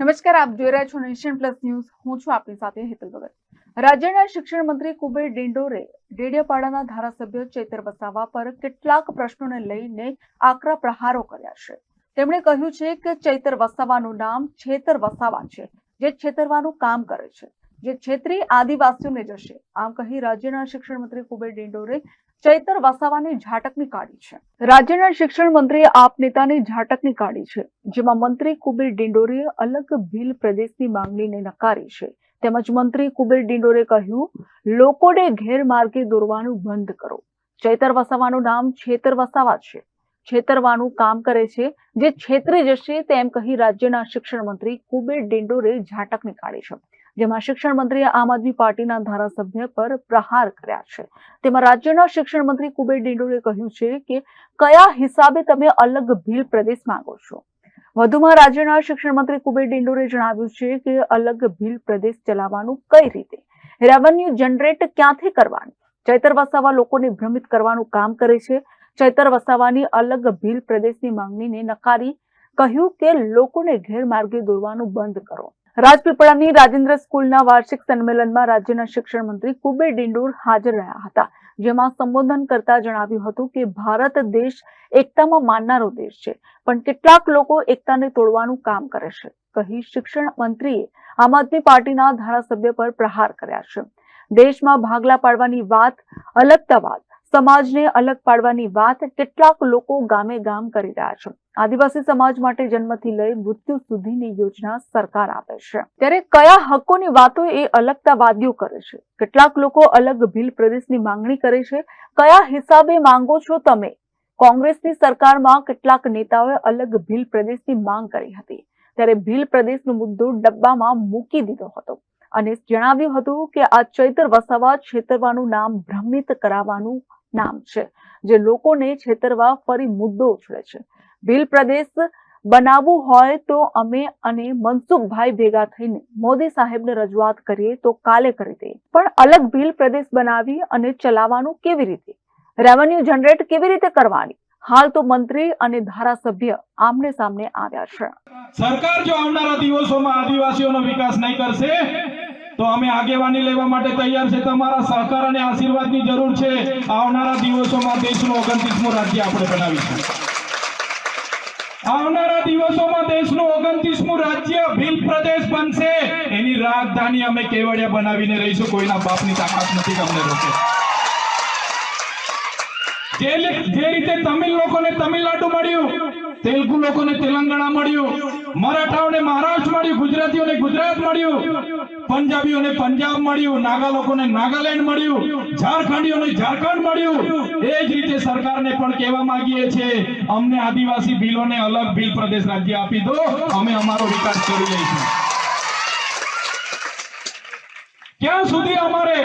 નમસ્કાર, આપ જોઈ રહ્યા છો નેશન પ્લસ ન્યૂઝ. હું છું આપની સાથે હેતલ ભગત. રાજ્યના શિક્ષણ મંત્રી કુબેર ડિંડોરે ડેડિયાપાડાના ધારાસભ્ય ચેતર વસાવા પર કેટલાક પ્રશ્નોને લઈને આકરા પ્રહારો કર્યા છે. તેમણે કહ્યું છે કે ચૈતર વસાવાનું નામ છેતર વસાવા છે, જે છેતરવાનું કામ કરે છે, જે છેતરી આદિવાસીઓને જશે. આમ કહી રાજ્યના શિક્ષણ મંત્રી કુબેર ડિંડોરે ચૈતર વસાવાની ઝાટકની કાઢી છે. રાજ્યના શિક્ષણ મંત્રીએ આપ નેતાની ઝાટકની કાઢી છે, જેમાં મંત્રી કુબેર ડિંડોરે અલગ ભીલ પ્રદેશની માંગણીને નકારી છે. તેમજ મંત્રી કુબેર ડિંડોરે કહ્યું, લોકોને ગેરમાર્ગે દોરવાનું બંધ કરો. ચૈતર વસાવાનું નામ છેતર વસાવા છે. છેતરવાનું કામ કરે છે, જે છેતરી જશે તેમ કહી રાજ્યના શિક્ષણ મંત્રી કુબેર ડિંડોરે ઝાટકની કાઢી છે. જેમાં શિક્ષણ મંત્રીએ આમ આદમી પાર્ટીના ધારાસભ્ય પર પ્રહાર કર્યા છે. તેમાં રાજ્યના શિક્ષણ મંત્રી કુબેર ડિંડોરે કહ્યું છે કે, કયા હિસાબે તમે અલગ ભીલ પ્રદેશ માંગો છો? વધુમાં રાજ્યના શિક્ષણ મંત્રી કુબેર ડિંડોરે જણાવ્યું છે કે, અલગ ભીલ પ્રદેશ ચલાવવાનું કઈ રીતે? રેવન્યુ જનરેટ ક્યાંથી કરવાનું? ચૈતર વસાવા લોકોને ભ્રમિત કરવાનું કામ કરે છે? ચૈતર વસાવાની અલગ ભીલ પ્રદેશની માંગણીને નકારી કહ્યું કે, લોકોને ગેરમાર્ગે દોરવાનું બંધ કરો. રાજપીપળાની રાજેન્દ્ર સ્કૂલના વાર્ષિક સંમેલનમાં રાજ્યના શિક્ષણ મંત્રી કુબે ડિંડોર હાજર રહ્યા હતા. જેમાં સંબોધન કરતા જણાવ્યું હતું કે, ભારત દેશ એકતામાં માનનારો દેશ છે, પણ કેટલાક લોકો એકતાને તોડવાનું કામ કરે છે, કહી શિક્ષણ મંત્રીએ આમ આદમી પાર્ટીના ધારાસભ્ય પર પ્રહાર કર્યા છે. દેશમાં ભાગલા પાડવાની વાત અલગતાવાદ સમાજને અલગ પાડવાની વાત કેટલાક લોકો ગામે ગામ કરી રહ્યા છે. આદિવાસી સમાજ માટે જન્મથી લઈ મૃત્યુ સુધીની યોજના સરકાર આપે છે. ત્યારે કયા હકોની વાતો એ અલગતાવાદીઓ કરે છે? કેટલાક લોકો અલગ ભીલ પ્રદેશની માંગણી કરે છે. કયા હિસાબે માંગો છો તમે? કોંગ્રેસની સરકારમાં કેટલાક નેતાઓએ અલગ ભીલ પ્રદેશની માંગ કરી હતી. ત્યારે ભીલ પ્રદેશનો મુદ્દો ડબ્બામાં મૂકી દીધો હતો અને જણાવ્યું હતું કે આ ચૈતર વસાવા છેતરવાનું નામ ભ્રમિત કરાવવાનું નામ છે, જે લોકોને છેતરવા ફરી મુદ્દો ઉછળે છે. ભીલ પ્રદેશ બનાવવું હોય તો અમે અને મનસુખભાઈ ભેગા થઈને મોદી સાહેબને રજૂઆત કરીએ તો કાલે કરી દઈએ. પણ અલગ ભીલ પ્રદેશ બનાવી અને ચલાવવાનું કેવી રીતે? રેવન્યુ જનરેટ કેવી રીતે કરવાની? હાલ તો મંત્રી અને ધારાસભ્ય આમને સામને આવ્યા છે. સરકાર જો આવનારા દિવસોમાં આદિવાસીઓનો વિકાસ નહીં કરશે તો અમે આગેવાની લેવા માટે તૈયાર છે. તમારા સહકાર અને આશીર્વાદની જરૂર છે. આવનારા દિવસોમાં દેશનું ઓગણત્રીસમું રાજ્ય આપણે બનાવીશું. આવનારા દિવસોમાં દેશનું ઓગણત્રીસમું રાજ્ય ભીલ પ્રદેશ બનશે. એની રાજધાની અમે કેવડિયા બનાવીને રહીશું. કોઈના બાપની તાકાત નથી અમને રોકે. જે રીતે તમિલ લોકોને તમિલનાડુ મળ્યું તેલુગુ લોકોને તેલંગાણા મળ્યું, મરાઠાઓને મહારાષ્ટ્ર મળ્યું, ગુજરાતીઓને ગુજરાત મળ્યું, પંજાબીઓને પંજાબ મળ્યું, નાગા લોકોને નાગાલેન્ડ મળ્યું, ઝારખંડીઓને ઝારખંડ મળ્યું. એ જ રીતે સરકારને પણ કહેવા માંગીએ છીએ, અમને આદિવાસી બિલોને અલગ બિલ પ્રદેશ રાજ્ય આપી દો, અમે અમારો વિકાસ કરી લઈશું. ક્યાં સુધી અમારે,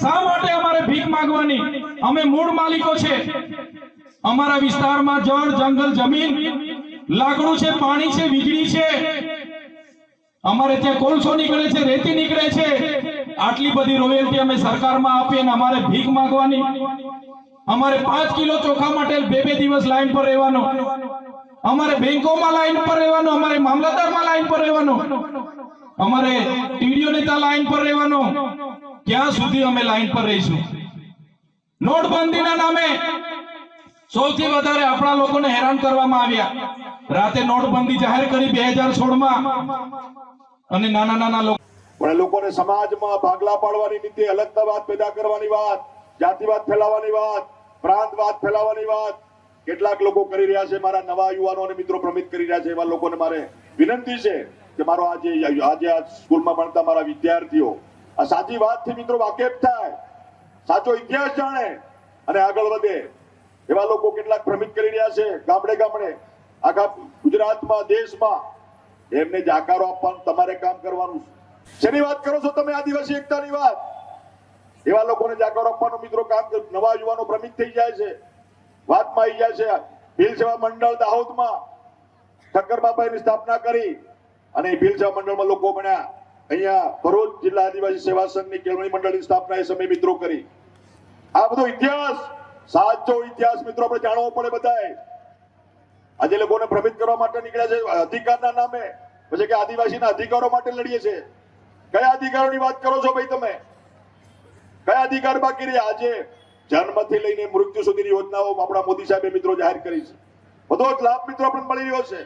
શા માટે અમારે ભીખ માંગવાની? અમે મૂળ માલિકો છે. અમારા વિસ્તારમાં જળ, જંગલ, જમીન, લાકડું છે, પાણી છે, વીજળી છે. અમારે ત્યાં કોલસો નીકળે છે, રેતી નીકળે છે. આટલી બધી રોયલ્ટી અમે સરકારમાં આપીએ ને અમારે ભીખ માંગવાની. અમારે પાંચ કિલો ચોખા માટે બે બે દિવસ લાઈન પર રહેવાનું. અમારે બેંકોમાં લાઈન પર રહેવાનું, અમારે મામલતદારમાં લાઈન પર રહેવાનું. અમારે ટીડીઓ ત્યાં લાઈન પર રહેવાનું. ક્યાં સુધી અમે લાઈન પર રહીશું? નોટબંધીના નામે સૌથી વધારે આપણા લોકોને હેરાન કરવામાં આવ્યા. રાતે નોટબંધી જાહેર કરી બે હજાર સોળમાં. અને નાના નાના લોકો પણ લોકોને સમાજમાં ભાગલા પાડવાની નીતિ, અલગતાવાદ પેદા કરવાની વાત, જાતિવાદ ફેલાવવાની વાત, પ્રાંતવાદ ફેલાવવાની વાત. કેટલાક લોકો કરી રહ્યા છે, મારા નવા યુવાનો અને મિત્રો ભ્રમિત કરી રહ્યા છે, એવા લોકોને મારે વિનંતી છે કે મારો આજે આજે આ સ્કૂલમાં ભણતા મારા વિદ્યાર્થીઓ, આ સાચી વાતથી મિત્રો વાકેફ થાય. સાચો ઇતિહાસ જાણે અને આગળ વધે. એવા લોકો કેટલાક ભ્રમિત કરી રહ્યા છે, ગામડે ગામડે. આખા ગુજરાતમાં, દેશમાં. એમને જાકારો આપવાનું, તમારે કામ કરવાનું શેની વાત કરો છો તમે, આદિવાસી એકતાની વાત? એવા લોકોને જાકારો આપવાનું, મિત્રો, કામ નવા યુવાનો ભ્રમિત થઈ જાય છે. વાતમાં આવી જાય છે, ભીલ સેવા મંડળ દાહોદમાં. ઠક્કર બાપાની સ્થાપના કરી અને ભીલ સેવા મંડળમાં લોકો બન્યા. અહીંયા ભરૂચ જિલ્લા આદિવાસી સેવા સંઘની કેળવણી મંડળની સ્થાપના એ સમય મિત્રો કરી. આ બધો ઇતિહાસ સાચો ઇતિહાસ મિત્રો આપણે જાણવો પડે બધાએ. આજે લોકોને ભ્રમિત કરવા માટે નીકળ્યા છે, અધિકારના નામે. પછી કે આદિવાસીના અધિકારો માટે લડીએ છે. કયા અધિકારોની વાત કરો છો ભાઈ તમે? કયા અધિકાર બાકી રહ્યા? આજે જન્મથી લઈને મૃત્યુ સુધીની યોજનાઓ આપણા મોદી સાહેબે મિત્રો જાહેર કરી છે. બધો જ લાભ મિત્રો આપણને મળી રહ્યો છે.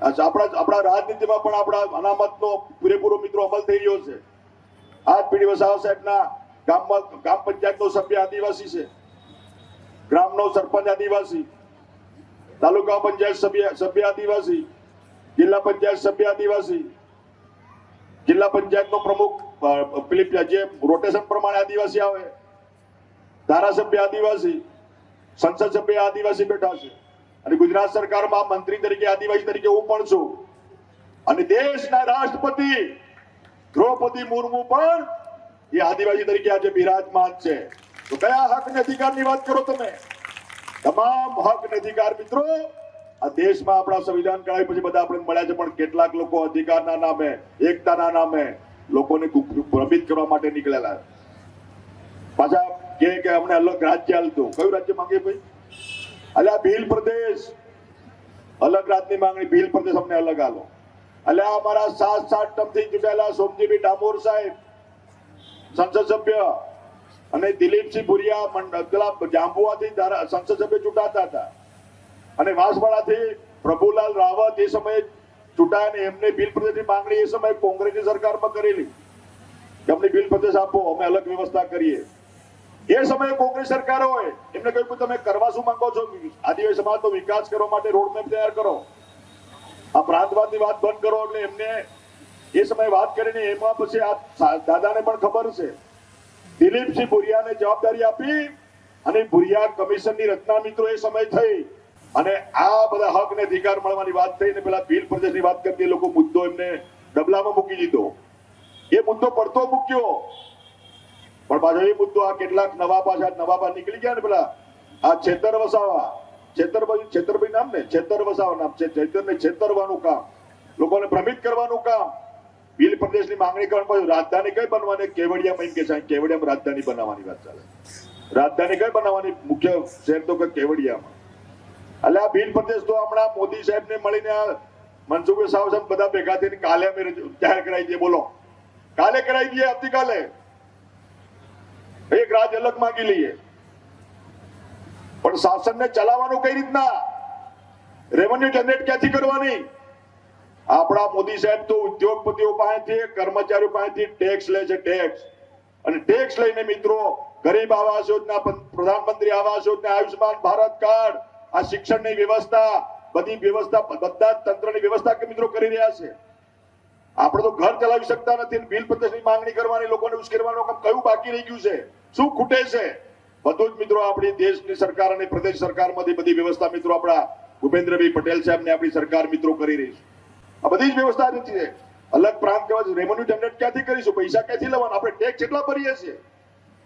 આ આપણા આપણા રાજનીતિમાં પણ આપણા અનામતનો પૂરેપૂરો મિત્રો અમલ થઈ રહ્યો છે. આજ પીડી વસાવા સાહેબના ગામમાં ગ્રામ પંચાયતનો સભ્ય આદિવાસી છે. ગ્રામનો સરપંચ આદિવાસી, તાલુકા પંચાયત સભ્ય સભ્ય આદિવાસી, જિલ્લા પંચાયત સભ્ય આદિવાસી, જિલ્લા પંચાયતનો પ્રમુખ પેલી, જે રોટેશન પ્રમાણે આદિવાસી આવે, ધારાસભ્ય આદિવાસી, સંસદ સભ્ય આદિવાસી બેઠા છે. અને ગુજરાત સરકારમાં મંત્રી તરીકે, આદિવાસી તરીકે હું પણ છું. અને દેશના રાષ્ટ્રપતિ દ્રૌપદી મુર્મુ પણ એ આદિવાસી તરીકે આજે બિરાજમાન છે. તો કયા હક અને અધિકારની વાત કરો તમે? તમામ હક અને અધિકાર મિત્રો, આ દેશમાં આપણા સંવિધાન કરાય પછી બધા આપણે મળ્યા છે, પણ કેટલાક લોકો અધિકારના નામે, એકતાના નામે લોકોને ભ્રમિત કરવા માટે નીકળેલા પાછા કે કે અમને અલગ રાજ્ય હાલતું કયું રાજ્ય માંગે ભાઈ? અલ્યા ભીલ પ્રદેશ. અલગ રાજની માંગણી, ભીલ પ્રદેશ અમને અલગ આલો. અલ્યા અમારા સાત સાત ટર્મથી ચૂંટાયેલા સોમજીભાઈ ડામોર સાહેબ, સંસદ સભ્ય. અને દિલીપસિંહ ભુરિયા પેલા જાંબુઆથી સંસદ સભ્ય ચૂંટાતા હતા. અને વાંસવાડાથી પ્રભુલાલ રાવત એ સમયે ચૂંટાયા અને એમને બિલ પ્રદેશની માંગણી એ સમયે કોંગ્રેસની સરકારમાં કરેલી. કે અમને બિલ પ્રદેશ આપો, અમે અલગ વ્યવસ્થા કરીએ. એ સમયે કોંગ્રેસ સરકાર હોય, એમને કહ્યું કે તમે કરવા શું માંગો છો? આદિવાસી સમાજનો વિકાસ કરવા માટે રોડમેપ તૈયાર કરો. આ પ્રાંતવાદની વાત બંધ કરો એટલે એમને એ સમયે વાત કરીને એમાં પછી આ દાદાને પણ ખબર છે. દિલીપસિંહ ભુરિયાને જવાબદારી આપી અને ભુરિયા કમિશનની રચના મિત્રો, એ સમય થઈ. અને આ બધા હક ને અધિકાર મળવાની વાત થઈ ને પેલા ભીલ પ્રદેશની વાત કરતી લોકો મુદ્દો એમને ડબલામાં મૂકી દીધો. એ મુદ્દો પડતો મૂક્યો. પણ પાછો એ મુદ્દો આ કેટલાક નવા પાછા નવા પાછા નીકળી ગયા ને પેલા. આ છેતર વસાવા. છેતરભાઈ છેતરભાઈ નામ ને? છેતર વસાવા નામ છે. ને છેતરવાનું કામ. લોકોને ભ્રમિત કરવાનું કામ. બિલ પ્રદેશની માંગણી કરવા રાજધાની કઈ બનવાની? કેવડિયામાં એમ કે છે કેવડિયામાં રાજધાની બનાવવાની વાત ચાલે રાજધાની કઈ બનાવવાની? મુખ્ય શહેર તો કેવડિયામાં. એટલે આ બિલ પ્રદેશ તો હમણાં મોદી સાહેબ ને મળીને આ મનસુખભાઈ સાહેબ સાહેબ બધા ભેગા થઈને કાલે અમે જાહેર કરાવી દઈએ, બોલો. કાલે કરાવી દઈએ આવતીકાલે? એક રાજ અલગ માંગી લઈએ. પણ શાસનને ચલાવવાનું કઈ રીતના? રેવન્યુ જનરેટ ક્યાંથી કરવાની? આપણા મોદી સાહેબ તો ઉદ્યોગપતિઓ પાસેથી, કર્મચારીઓ પાસેથી ટેક્સ લે છે ટેક્સ અને ટેક્સ લઈને મિત્રો, ગરીબ આવાસ યોજના પ્રધાનમંત્રી આવાસ યોજના આયુષ્માન ભારત કાર્ડ, આ શિક્ષણની વ્યવસ્થા, બધી વ્યવસ્થા બધા તંત્રની વ્યવસ્થા કે મિત્રો કરી રહ્યા છે? આપણે તો ઘર ચલાવી શકતા નથી બિલ પ્રદેશની માંગણી કરવાની, લોકોને ઉશ્કેરવાનું કામ કયું બાકી રહી ગયું છે? શું ખૂટે છે? બધું જ મિત્રો આપણી દેશની સરકાર અને પ્રદેશ સરકારમાંથી બધી વ્યવસ્થા મિત્રો આપણા ભૂપેન્દ્રભાઈ પટેલ સાહેબને આપણી સરકાર મિત્રો કરી રહી છે. આ બધી જ વ્યવસ્થા નથી અલગ પ્રાંત કહેવાય રેવન્યુ જનરેટ ક્યાંથી કરીશું? પૈસા ક્યાંથી લેવાના? આપણે ટેક્સ કેટલા ભરીએ છીએ?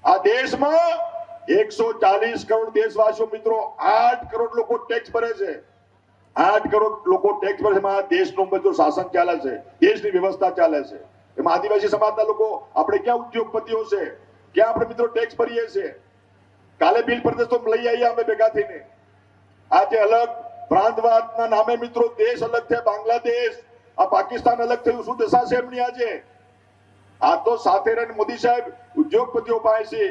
આ દેશમાં એકસો ચાલીસ કરોડ દેશવાસીઓ મિત્રો, આઠ કરોડ લોકો ટેક્સ ભરે છે. આઠ કરોડ લોકો ટેક્સ ભરે છે. એમાં દેશનું બધું શાસન ચાલે છે. દેશની વ્યવસ્થા ચાલે છે. એમાં આદિવાસી સમાજના લોકો, આપણે ક્યાં ઉદ્યોગપતિઓ છે? ક્યાં આપણે મિત્રો ટેક્સ ભરીએ છીએ? કાલે બિલ પ્રદેશ લઈ આવીએ અમે ભેગા થઈને. આજે અલગ પ્રાંતવાદના નામે મિત્રો દેશ અલગ છે. બાંગ્લાદેશ. આ પાકિસ્તાન અલગ થયું, શું દશા છે એમની આજે? આ તો સાથે રહીને મોદી સાહેબ ઉદ્યોગપતિઓ પાસે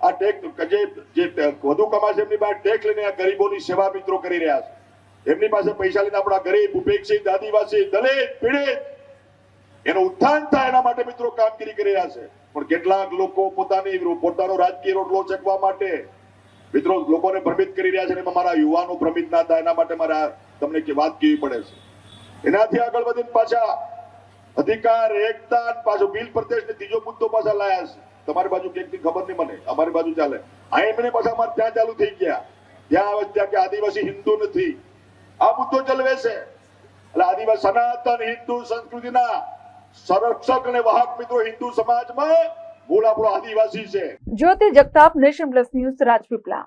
આ ટેક જે જે વધુ કમાય છે એમની પાસે ટેક લઈને આ ગરીબોની સેવા મિત્રો કરી રહ્યા છે. એમની પાસે પૈસા લઈને આપણા ગરીબ, ઉપેક્ષિત, આદિવાસી, દલિત, પીડિત એનો ઉત્થાન થાય એના માટે મિત્રો કામગીરી કરી રહ્યા છે. પણ કેટલાક લોકો પોતાની પોતાનો રાજકીય રોટલો ચકવા માટે મિત્રો લોકોને ભ્રમિત કરી રહ્યા છે અને મારા યુવાનો ભ્રમિત ના થાય એના માટે મારે તમને વાત કહેવી પડે છે? એનાથી આગળ વધીને પાછા અધિકાર, એકતા પાછો બિલ પ્રદેશ ને ત્રીજો મુદ્દો પાછા લાયા છે. તમારી બાજુ કંઈકની ખબર નહીં મને. અમારી બાજુ ચાલે. અહીં પાછા અમારે ત્યાં ચાલુ થઈ ગયા. ત્યાં આવે ત્યાં કે આદિવાસી હિન્દુ નથી. આ મુદ્દો ચલવે છે. એટલે આદિવાસી સનાતન હિન્દુ સંસ્કૃતિના સંરક્ષક અને વાહક મિત્રો હિન્દુ સમાજમાં મૂળ આપણો આદિવાસી છે. Jyoti Jagtap nation plus news Rajpipla.